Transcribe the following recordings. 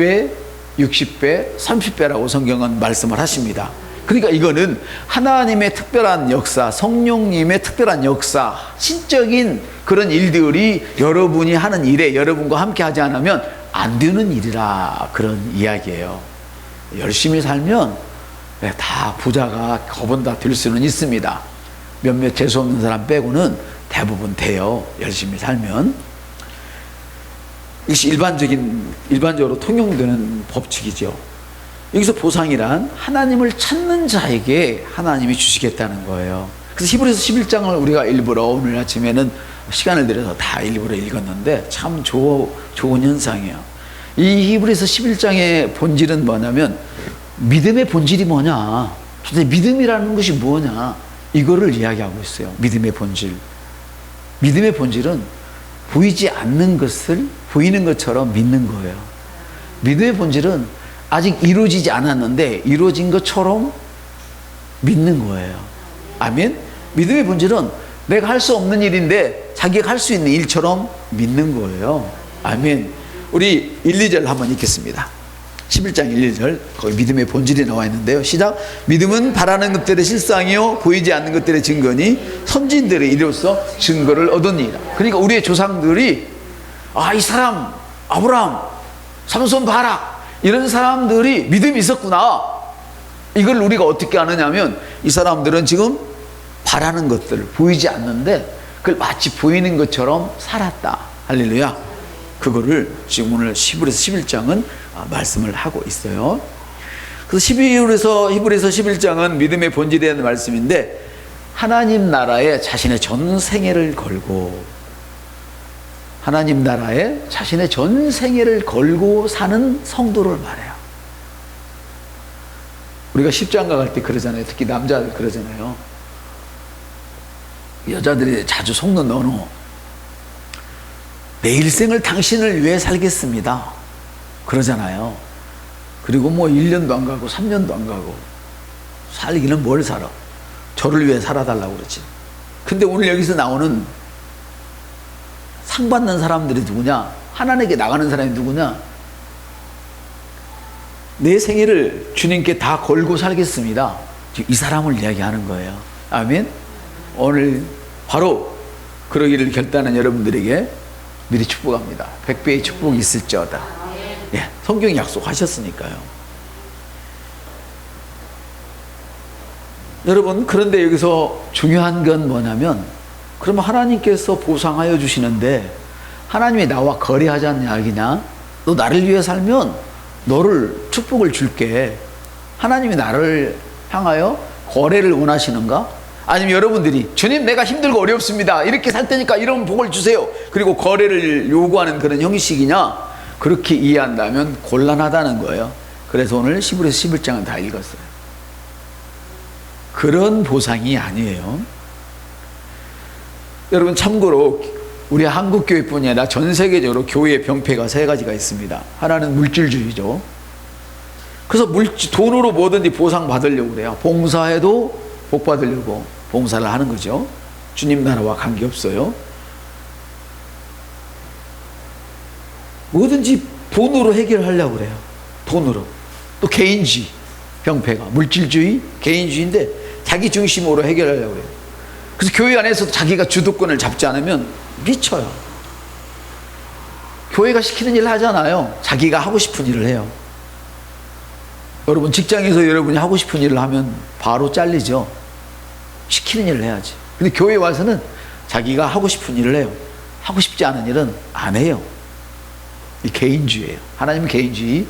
100배, 60배, 30배라고 성경은 말씀을 하십니다. 그러니까 이거는 하나님의 특별한 역사, 성령님의 특별한 역사, 신적인 그런 일들이 여러분이 하는 일에 여러분과 함께 하지 않으면 안 되는 일이라 그런 이야기예요. 열심히 살면 네, 다 부자가 거번 다될 수는 있습니다. 몇몇 재수 없는 사람 빼고는 대부분 돼요. 열심히 살면. 이것이 일반적인, 일반적으로 통용되는 법칙이죠. 여기서 보상이란 하나님을 찾는 자에게 하나님이 주시겠다는 거예요. 그래서 히브리서 11장을 우리가 일부러 오늘 아침에는 시간을 들여서 다 일부러 읽었는데 참 조, 좋은 현상이에요. 이 히브리서 11장의 본질은 뭐냐면 믿음의 본질이 뭐냐? 도대체 믿음이라는 것이 뭐냐? 이거를 이야기하고 있어요. 믿음의 본질. 믿음의 본질은 보이지 않는 것을 보이는 것처럼 믿는 거예요. 믿음의 본질은 아직 이루어지지 않았는데 이루어진 것처럼 믿는 거예요. 아멘? 믿음의 본질은 내가 할 수 없는 일인데 자기가 할 수 있는 일처럼 믿는 거예요. 아멘. 우리 1, 2절 한번 읽겠습니다. 11장 1, 2절 거기 믿음의 본질이 나와 있는데요. 시작. 믿음은 바라는 것들의 실상이요 보이지 않는 것들의 증거니 선진들의 이로써 증거를 얻으니라. 그러니까 우리의 조상들이 아 이 사람 아브라함, 삼손 바락 이런 사람들이 믿음이 있었구나. 이걸 우리가 어떻게 아느냐면 이 사람들은 지금 바라는 것들 보이지 않는데 그걸 마치 보이는 것처럼 살았다. 할렐루야. 그거를 지금 오늘 히브리서 11장은 아, 말씀을 하고 있어요. 그래서 12절에서 히브리서 11장은 믿음의 본질에 대한 말씀인데 하나님 나라에 자신의 전 생애를 걸고 하나님 나라에 자신의 전 생애를 걸고 사는 성도를 말해요. 우리가 십장가 갈 때 그러잖아요. 특히 남자들 그러잖아요. 여자들이 자주 속는 언어. 내 일생을 당신을 위해 살겠습니다. 그러잖아요. 그리고 뭐 1년도 안 가고 3년도 안 가고 살기는 뭘 살아? 저를 위해 살아달라고 그러지. 근데 오늘 여기서 나오는 상 받는 사람들이 누구냐? 하나님께 나가는 사람이 누구냐? 내 생애를 주님께 다 걸고 살겠습니다. 이 사람을 이야기하는 거예요. 아멘. 오늘 바로 그러기를 결단한 여러분들에게 미리 축복합니다. 백배의 축복이 있을지어다. 예, 성경이 약속하셨으니까요. 여러분, 그런데 여기서 중요한 건 뭐냐면, 그러면 하나님께서 보상하여 주시는데, 하나님이 나와 거래하자는 이야기냐? 너 나를 위해 살면 너를 축복을 줄게. 하나님이 나를 향하여 거래를 원하시는가? 아니면 여러분들이 주님 내가 힘들고 어렵습니다. 이렇게 살 테니까 이런 복을 주세요. 그리고 거래를 요구하는 그런 형식이냐? 그렇게 이해한다면 곤란하다는 거예요. 그래서 오늘 10에서 11장은 다 읽었어요. 그런 보상이 아니에요. 여러분 참고로 우리 한국 교회뿐이 아니라 전 세계적으로 교회의 병폐가 세 가지가 있습니다. 하나는 물질주의죠. 그래서 물질, 돈으로 뭐든지 보상 받으려고 그래요. 봉사해도 복 받으려고 봉사를 하는 거죠. 주님 나라와 관계 없어요. 뭐든지 돈으로 해결하려고 그래요. 돈으로. 또 개인주의, 병폐가. 물질주의, 개인주의인데 자기 중심으로 해결하려고 그래요. 그래서 교회 안에서 자기가 주도권을 잡지 않으면 미쳐요. 교회가 시키는 일을 하잖아요. 자기가 하고 싶은 일을 해요. 여러분 직장에서 여러분이 하고 싶은 일을 하면 바로 잘리죠. 시키는 일을 해야지. 근데 교회 와서는 자기가 하고 싶은 일을 해요. 하고 싶지 않은 일은 안 해요. 이 개인주의예요. 하나님은 개인주의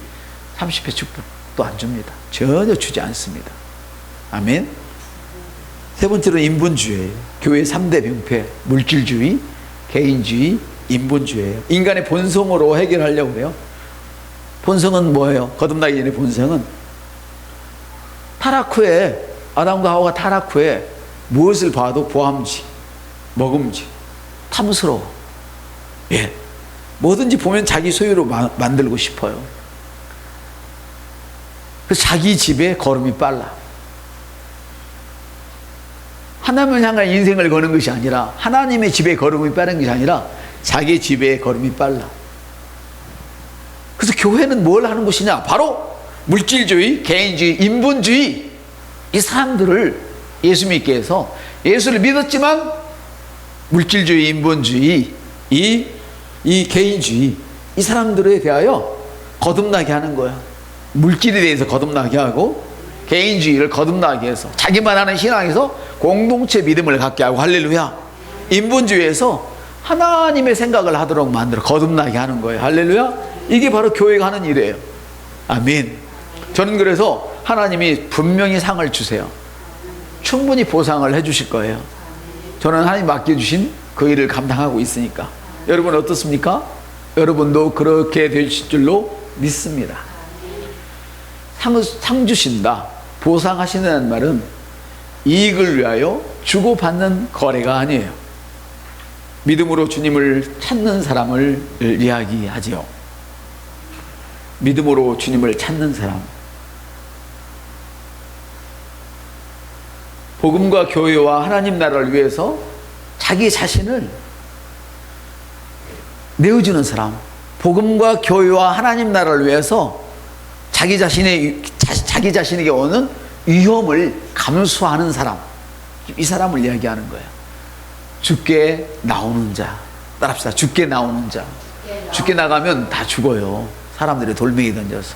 30회 축복도 안 줍니다. 전혀 주지 않습니다. 아멘. 세 번째로 인본주의예요. 교회 3대 병폐, 물질주의, 개인주의, 인본주의예요. 인간의 본성으로 해결하려고 그래요. 본성은 뭐예요? 거듭나기 전에 본성은 타락 후에 아담과 하와가 타락 후에 무엇을 봐도 보암지, 먹음지, 탐스러워. 예. 뭐든지 보면 자기 소유로 마, 만들고 싶어요. 그래서 자기 집에 걸음이 빨라. 하나님을 향한 인생을 거는 것이 아니라 하나님의 집에 걸음이 빠른 것이 아니라 자기 집에 걸음이 빨라. 그래서 교회는 뭘 하는 곳이냐? 바로 물질주의, 개인주의, 인본주의 이 사람들을 예수 믿게 해서 예수를 믿었지만 물질주의, 인본주의, 이, 이 개인주의 이 사람들에 대하여 거듭나게 하는 거야. 물질에 대해서 거듭나게 하고 개인주의를 거듭나게 해서 자기만 하는 신앙에서 공동체 믿음을 갖게 하고 할렐루야. 인본주의에서 하나님의 생각을 하도록 만들어 거듭나게 하는 거예요. 할렐루야. 이게 바로 교회가 하는 일이에요. 아멘. 저는 그래서 하나님이 분명히 상을 주세요. 충분히 보상을 해 주실 거예요. 저는 하나님 맡겨주신 그 일을 감당하고 있으니까. 여러분 어떻습니까? 여러분도 그렇게 되실 줄로 믿습니다. 상, 상 주신다. 보상하시는 말은 이익을 위하여 주고받는 거래가 아니에요. 믿음으로 주님을 찾는 사람을 이야기하지요. 믿음으로 주님을 찾는 사람. 복음과 교회와 하나님 나라를 위해서 자기 자신을 내어주는 사람. 복음과 교회와 하나님 나라를 위해서 자기 자신의 자, 자기 자신에게 오는 위험을 감수하는 사람. 이 사람을 이야기하는 거예요. 죽게 나오는 자. 따라합시다. 죽게 나오는 자. 죽게 나가면 다 죽어요. 사람들이 돌멩이 던져서.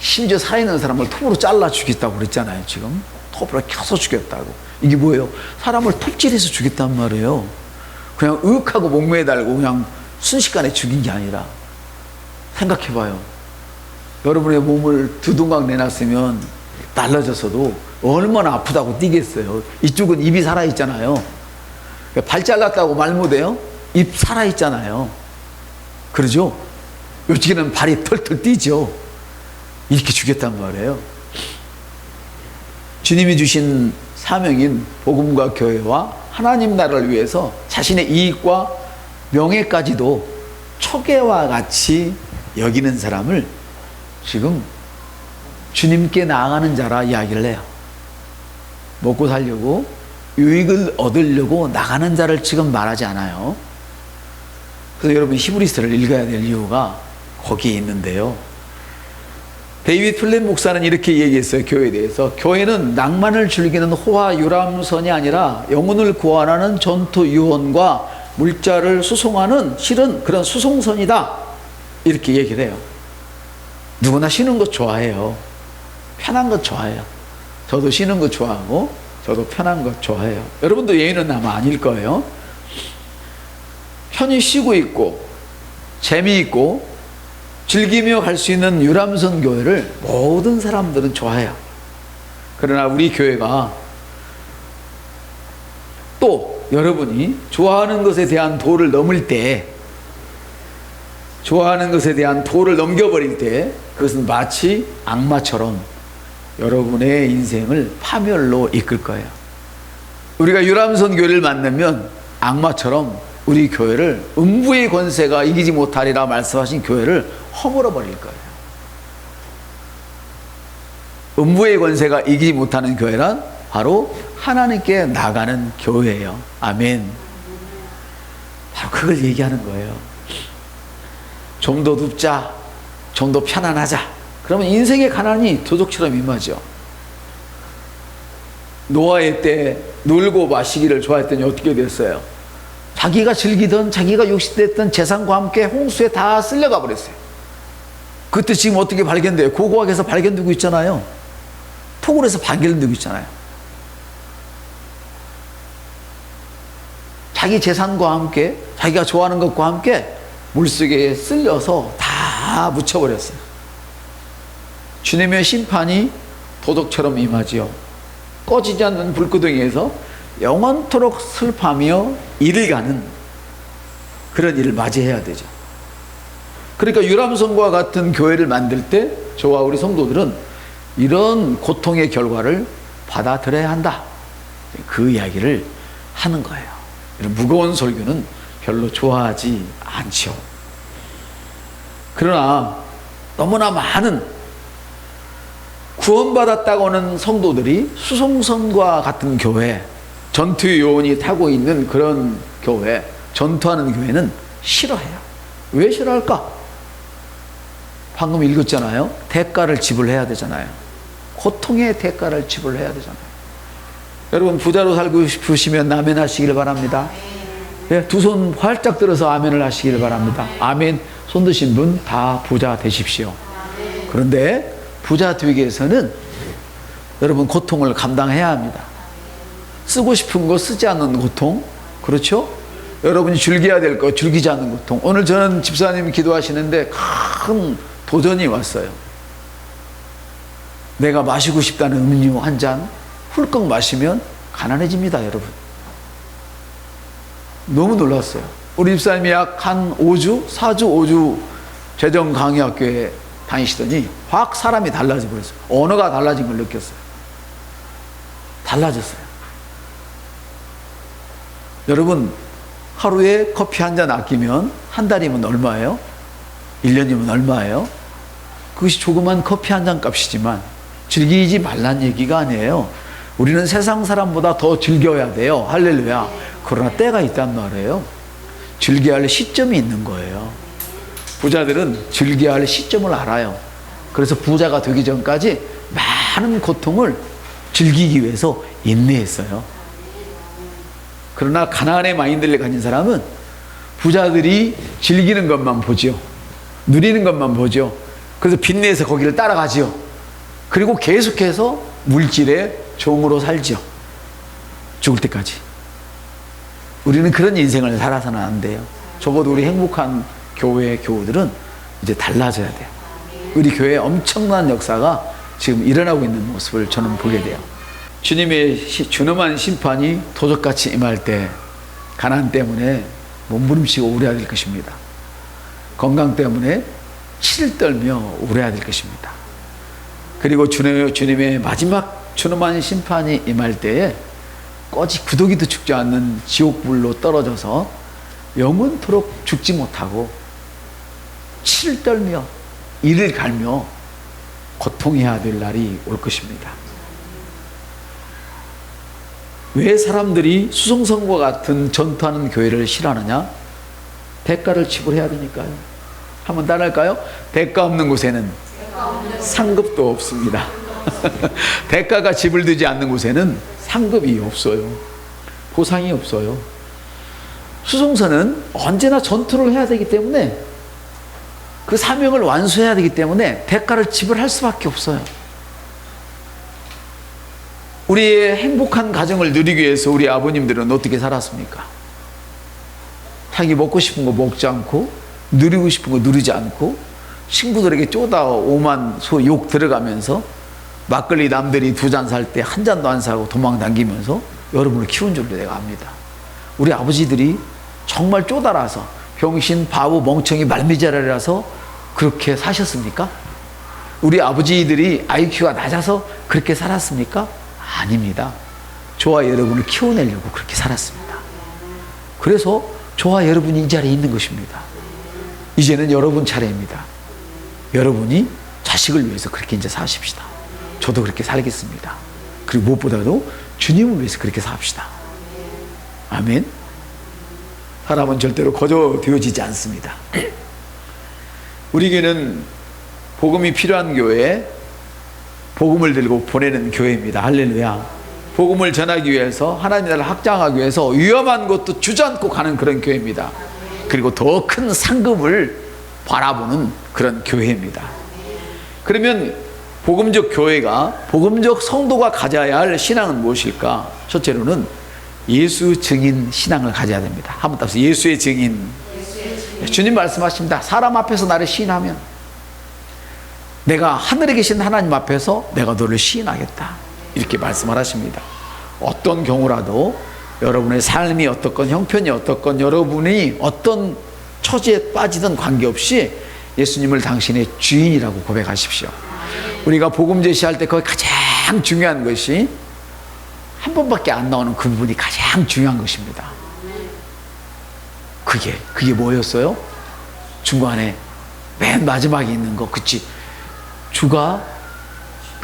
심지어 살아있는 사람을 톱으로 잘라 죽였다고 그랬잖아요, 지금. 톱으로 켜서 죽였다고. 이게 뭐예요? 사람을 톱질해서 죽였단 말이에요. 그냥 으윽하고 목매에 달고 그냥 순식간에 죽인 게 아니라. 생각해봐요. 여러분의 몸을 두둥강 내놨으면 날라져서도 얼마나 아프다고 뛰겠어요. 이쪽은 입이 살아있잖아요. 발 잘랐다고 말 못해요? 입 살아있잖아요. 그러죠? 요즘에는 발이 털털 뛰죠. 이렇게 죽였단 말이에요. 주님이 주신 사명인 복음과 교회와 하나님 나라를 위해서 자신의 이익과 명예까지도 초계와 같이 여기는 사람을 지금 주님께 나아가는 자라 이야기를 해요. 먹고 살려고 유익을 얻으려고 나가는 자를 지금 말하지 않아요. 그래서 여러분 히브리스를 읽어야 될 이유가 거기에 있는데요. 데이비드 플랫 목사는 이렇게 얘기했어요. 교회에 대해서. 교회는 낭만을 즐기는 호화 유람선이 아니라 영혼을 구원하는 전투 유언과 물자를 수송하는 실은 그런 수송선이다. 이렇게 얘기를 해요. 누구나 쉬는 거 좋아해요. 편한 거 좋아해요. 저도 쉬는 거 좋아하고 저도 편한 거 좋아해요. 여러분도 예인은 아마 아닐 거예요. 편히 쉬고 있고 재미있고 즐기며 갈 수 있는 유람선 교회를 모든 사람들은 좋아해요. 그러나 우리 교회가 또 여러분이 좋아하는 것에 대한 도를 넘을 때 좋아하는 것에 대한 도를 넘겨버릴 때 그것은 마치 악마처럼 여러분의 인생을 파멸로 이끌 거예요. 우리가 유람선 교회를 만나면 악마처럼 우리 교회를 음부의 권세가 이기지 못하리라 말씀하신 교회를 허물어 버릴 거예요. 음부의 권세가 이기지 못하는 교회란 바로 하나님께 나가는 교회예요. 아멘. 바로 그걸 얘기하는 거예요. 좀 더 눕자, 좀 더 편안하자. 그러면 인생의 가난이 도둑처럼 임하죠. 노아의 때 놀고 마시기를 좋아했더니 어떻게 됐어요? 자기가 즐기던 자기가 욕심냈던 재산과 함께 홍수에 다 쓸려가 버렸어요. 그때 지금 어떻게 발견돼요? 고고학에서 발견되고 있잖아요. 토굴에서 발견되고 있잖아요. 자기 재산과 함께 자기가 좋아하는 것과 함께 물속에 쓸려서 다 묻혀버렸어요. 주님의 심판이 도덕처럼 임하지요. 꺼지지 않는 불구덩이에서 영원토록 슬퍼하며 이를 가는 그런 일을 맞이해야 되죠. 그러니까 유람선과 같은 교회를 만들 때 저와 우리 성도들은 이런 고통의 결과를 받아들여야 한다. 그 이야기를 하는 거예요. 이런 무거운 설교는 별로 좋아하지 않죠. 그러나 너무나 많은 구원받았다고 하는 성도들이 수송선과 같은 교회, 전투 요원이 타고 있는 그런 교회, 전투하는 교회는 싫어해요. 왜 싫어할까? 방금 읽었잖아요. 대가를 지불해야 되잖아요. 고통의 대가를 지불해야 되잖아요. 여러분 부자로 살고 싶으시면 아멘 하시길 바랍니다. 예, 두 손 활짝 들어서 아멘을 하시길 바랍니다. 아멘 손 드신 분 다 부자 되십시오. 그런데 부자 되기 위해서는 여러분 고통을 감당해야 합니다. 쓰고 싶은 거 쓰지 않는 고통, 그렇죠? 여러분이 즐겨야 될 거 즐기지 않는 고통. 오늘 저는 집사님이 기도하시는데 큰 도전이 왔어요. 내가 마시고 싶다는 음료 한 잔 훌컥 마시면 가난해집니다, 여러분. 너무 놀랐어요. 우리 집사님이 약 한 5주, 4주, 5주 재정 강의학교에 다니시더니 확 사람이 달라져 버렸어요. 언어가 달라진 걸 느꼈어요. 달라졌어요. 여러분, 하루에 커피 한 잔 아끼면 한 달이면 얼마예요? 1년이면 얼마예요? 그것이 조그만 커피 한 잔 값이지만 즐기지 말란 얘기가 아니에요. 우리는 세상 사람보다 더 즐겨야 돼요. 할렐루야. 그러나 때가 있단 말이에요. 즐겨야 할 시점이 있는 거예요. 부자들은 즐겨야 할 시점을 알아요. 그래서 부자가 되기 전까지 많은 고통을 즐기기 위해서 인내했어요. 그러나 가난의 마인드를 가진 사람은 부자들이 즐기는 것만 보지요. 누리는 것만 보죠. 그래서 빚내서 거기를 따라가지요. 그리고 계속해서 물질의 종으로 살지요. 죽을 때까지. 우리는 그런 인생을 살아서는 안 돼요. 적어도 우리 행복한 교회 교우들은 이제 달라져야 돼요. 우리 교회에 엄청난 역사가 지금 일어나고 있는 모습을 저는 보게 돼요. 주님의 시- 준엄한 심판이 도적같이 임할 때 가난 때문에 몸부림치고 울어야 될 것입니다. 건강 때문에 치를 떨며 울어야 될 것입니다. 그리고 주님, 주님의 마지막 준엄한 심판이 임할 때에 꺼지 구더기도 죽지 않는 지옥불로 떨어져서 영원토록 죽지 못하고 치를 떨며 이를 갈며 고통해야 될 날이 올 것입니다. 왜 사람들이 수송성과 같은 전투하는 교회를 싫어하느냐? 대가를 지불해야 되니까요. 한번 따라할까요? 대가 없는 곳에는 상급도 없습니다. 대가가 지불되지 않는 곳에는 상급이 없어요. 보상이 없어요. 수송선은 언제나 전투를 해야 되기 때문에 그 사명을 완수해야 되기 때문에 대가를 지불할 수밖에 없어요. 우리의 행복한 가정을 누리기 위해서 우리 아버님들은 어떻게 살았습니까? 자기 먹고 싶은 거 먹지 않고 누리고 싶은 거 누리지 않고 친구들에게 쪼다 오만 소 욕 들어가면서 막걸리 남들이 두 잔 살 때 한 잔도 안 사고 도망 당기면서 여러분을 키운 줄로 내가 압니다. 우리 아버지들이 정말 쪼달아서 병신, 바보, 멍청이, 말미잘이라서 그렇게 사셨습니까? 우리 아버지들이 IQ가 낮아서 그렇게 살았습니까? 아닙니다. 저와 여러분을 키워내려고 그렇게 살았습니다. 그래서 저와 여러분이 이 자리에 있는 것입니다. 이제는 여러분 차례입니다. 여러분이 자식을 위해서 그렇게 이제 사십시다. 저도 그렇게 살겠습니다. 그리고 무엇보다도 주님을 위해서 그렇게 삽시다. 아멘. 사람은 절대로 거저 되어지지 않습니다. 우리 교회는 복음이 필요한 교회, 복음을 들고 보내는 교회입니다. 할렐루야. 복음을 전하기 위해서 하나님 나라를 확장하기 위해서 위험한 것도 주저앉고 가는 그런 교회입니다. 그리고 더 큰 상급을 바라보는 그런 교회입니다. 그러면 복음적 교회가 복음적 성도가 가져야 할 신앙은 무엇일까? 첫째로는 예수 증인 신앙을 가져야 됩니다. 한번 따서 예수의 증인. 주님 말씀하십니다. 사람 앞에서 나를 시인하면 내가 하늘에 계신 하나님 앞에서 내가 너를 시인하겠다. 이렇게 말씀을 하십니다. 어떤 경우라도 여러분의 삶이 어떻건 형편이 어떻건 여러분이 어떤 처지에 빠지든 관계없이 예수님을 당신의 주인이라고 고백하십시오. 우리가 복음 제시할 때 거기 가장 중요한 것이 한 번밖에 안 나오는 그 부분이 가장 중요한 것입니다. 그게 그게 뭐였어요? 중간에 맨 마지막에 있는 거 그치? 주가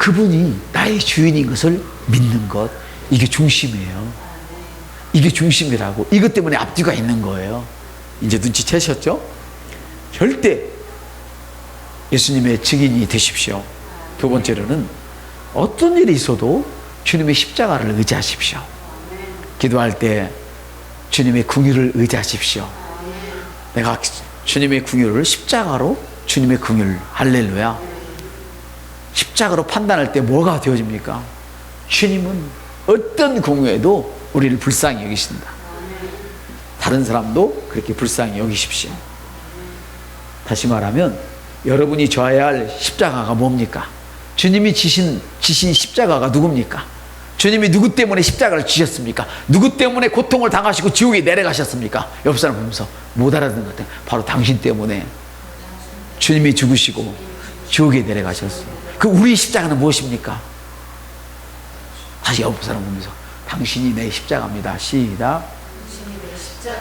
그분이 나의 주인인 것을 믿는 것 이게 중심이에요. 이게 중심이라고 이것 때문에 앞뒤가 있는 거예요. 이제 눈치채셨죠? 절대 예수님의 증인이 되십시오. 두 번째로는 어떤 일이 있어도 주님의 십자가를 의지하십시오. 기도할 때 주님의 궁유를 의지하십시오. 내가 주님의 궁유를 십자가로 주님의 궁유를 할렐루야. 십자가로 판단할 때 뭐가 되어집니까? 주님은 어떤 궁유에도 우리를 불쌍히 여기신다. 다른 사람도 그렇게 불쌍히 여기십시오. 다시 말하면 여러분이 져야 할 십자가가 뭡니까? 주님이 지신 지신 십자가가 누굽니까? 주님이 누구 때문에 십자가를 지셨습니까? 누구 때문에 고통을 당하시고 지옥에 내려가셨습니까? 옆 사람 보면서 못 알아듣는 것 같아요. 바로 당신 때문에 주님이 죽으시고 지옥에 내려가셨어요. 그 우리 십자가는 무엇입니까? 다시 옆 사람 보면서 당신이 내 십자가입니다. 시작.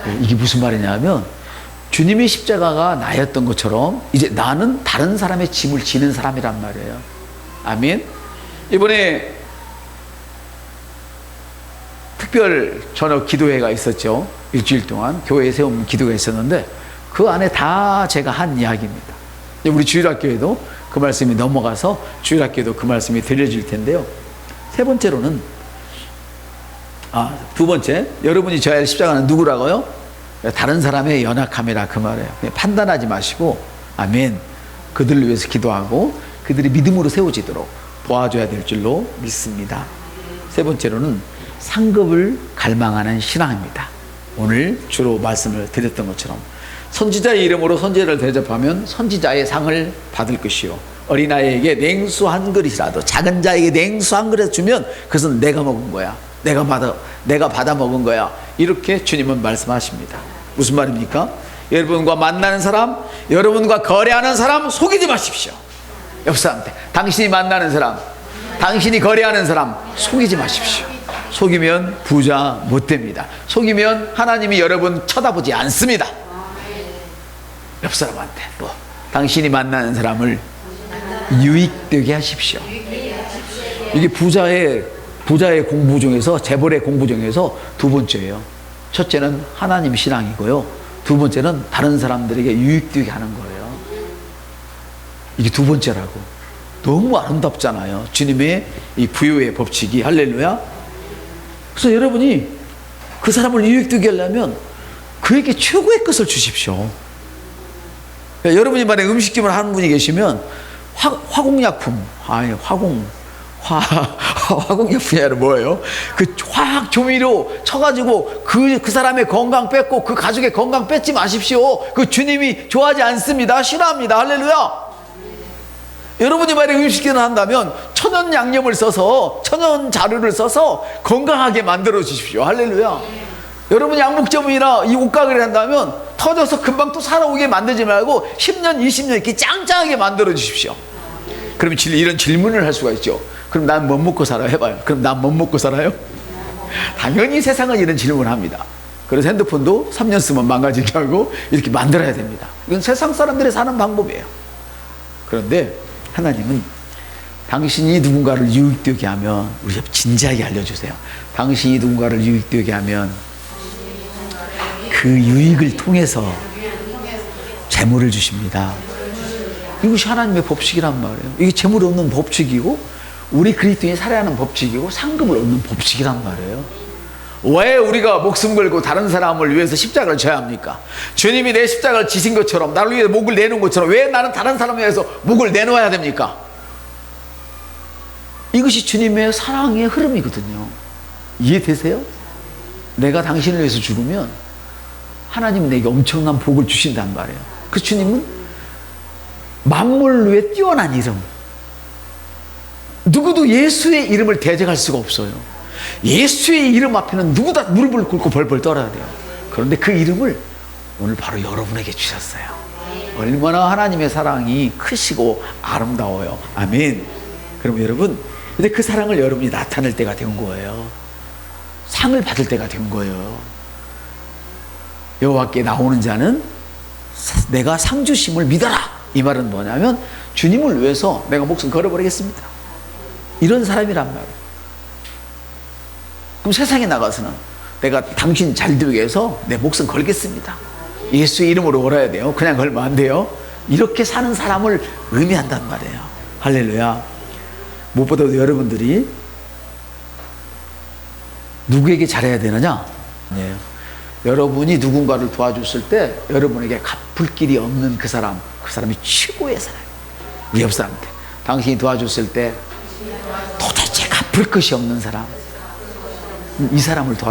네, 이게 무슨 말이냐면 주님의 십자가가 나였던 것처럼 이제 나는 다른 사람의 짐을 지는 사람이란 말이에요. 아멘. 이번에 특별 저녁 기도회가 있었죠. 일주일 동안 교회에 세운 기도가 있었는데 그 안에 다 제가 한 이야기입니다. 우리 주일학교에도 그 말씀이 넘어가서 주일학교에도 그 말씀이 들려질 텐데요. 세 번째로는 아, 두 번째, 여러분이 할 십자가는 누구라고요? 다른 사람의 연약함이라 그 말이에요. 판단하지 마시고, 아멘. 그들을 위해서 기도하고, 그들이 믿음으로 세워지도록 도와줘야 될 줄로 믿습니다. 세 번째로는 상급을 갈망하는 신앙입니다. 오늘 주로 말씀을 드렸던 것처럼 선지자의 이름으로 선지자를 대접하면 선지자의 상을 받을 것이요. 어린아이에게 냉수 한 그릇이라도 작은 자에게 냉수 한 그릇 주면 그것은 내가 먹은 거야. 내가 받아 내가 받아 먹은 거야. 이렇게 주님은 말씀하십니다. 무슨 말입니까? 여러분과 만나는 사람, 여러분과 거래하는 사람 속이지 마십시오. 옆 사람한테 당신이 만나는 사람, 당신이 거래하는 사람 속이지 마십시오. 속이면 부자 못 됩니다. 속이면 하나님이 여러분 쳐다보지 않습니다. 옆 사람한테 또 당신이 만나는 사람을 유익되게 하십시오. 이게 부자의 부자의 공부 중에서 재벌의 공부 중에서 두 번째예요. 첫째는 하나님 신앙이고요. 두 번째는 다른 사람들에게 유익되게 하는 거예요. 이게 두 번째라고. 너무 아름답잖아요. 주님의 이 부유의 법칙이 할렐루야. 그래서 여러분이 그 사람을 유익되게 하려면 그에게 최고의 것을 주십시오. 여러분이 만약 음식점을 하는 분이 계시면 화, 화공약품, 아니 화공, 화, 화공약품이 뭐예요? 그 화학 조미료 쳐가지고 그, 그 사람의 건강 뺏고 그 가족의 건강 뺏지 마십시오. 그 주님이 좋아하지 않습니다. 싫어합니다. 할렐루야. 여러분이 만약 음식점을 한다면 천연 양념을 써서 천연 자료를 써서 건강하게 만들어 주십시오. 할렐루야. 여러분이 양복점이나 이 옷가게를 한다면 터져서 금방 또 살아오게 만들지 말고 10년, 20년 이렇게 짱짱하게 만들어 주십시오. 그럼 이런 질문을 할 수가 있죠. 그럼 난 못 먹고 살아? 해봐요. 그럼 난 못 먹고 살아요? 당연히 세상은 이런 질문을 합니다. 그래서 핸드폰도 3년 쓰면 망가지게 하고 이렇게 만들어야 됩니다. 이건 세상 사람들이 사는 방법이에요. 그런데 하나님은 당신이 누군가를 유익되게 하면 우리 진지하게 알려주세요. 당신이 누군가를 유익되게 하면 그 유익을 통해서 재물을 주십니다. 이것이 하나님의 법칙이란 말이에요. 이게 재물 없는 법칙이고 우리 그리스도인이 살아야 하는 법칙이고 상급을 얻는 법칙이란 말이에요. 왜 우리가 목숨 걸고 다른 사람을 위해서 십자가를 져야 합니까? 주님이 내 십자가를 지신 것처럼 나를 위해 목을 내놓은 것처럼 왜 나는 다른 사람을 위해서 목을 내놓아야 됩니까? 이것이 주님의 사랑의 흐름이거든요. 이해되세요? 내가 당신을 위해서 죽으면 하나님은 내게 엄청난 복을 주신단 말이에요. 그 주님은 만물 위에 뛰어난 이름. 누구도 예수의 이름을 대적할 수가 없어요. 예수의 이름 앞에는 누구다 무릎을 꿇고 벌벌 떨어야 돼요. 그런데 그 이름을 오늘 바로 여러분에게 주셨어요. 얼마나 하나님의 사랑이 크시고 아름다워요. 아멘. 그럼 여러분, 근데 그 사랑을 여러분이 나타낼 때가 된 거예요. 상을 받을 때가 된 거예요. 여호와께 나오는 자는 내가 상 주심을 믿어라. 이 말은 뭐냐면 주님을 위해서 내가 목숨 걸어버리겠습니다. 이런 사람이란 말이에요. 그럼 세상에 나가서는 내가 당신 잘 되기 위해서 내 목숨 걸겠습니다. 예수의 이름으로 걸어야 돼요. 그냥 걸면 안 돼요. 이렇게 사는 사람을 의미한단 말이에요. 할렐루야. 무엇보다도 여러분들이 누구에게 잘해야 되느냐? 아니에요. 여러분이 누군가를 도와줬을 때 여러분에게 갚을 길이 없는 그 사람, 그 사람이 최고의 사람. 위협 사람한테. 당신이 도와줬을 때 도대체 갚을 것이 없는 사람. 이 사람을 도와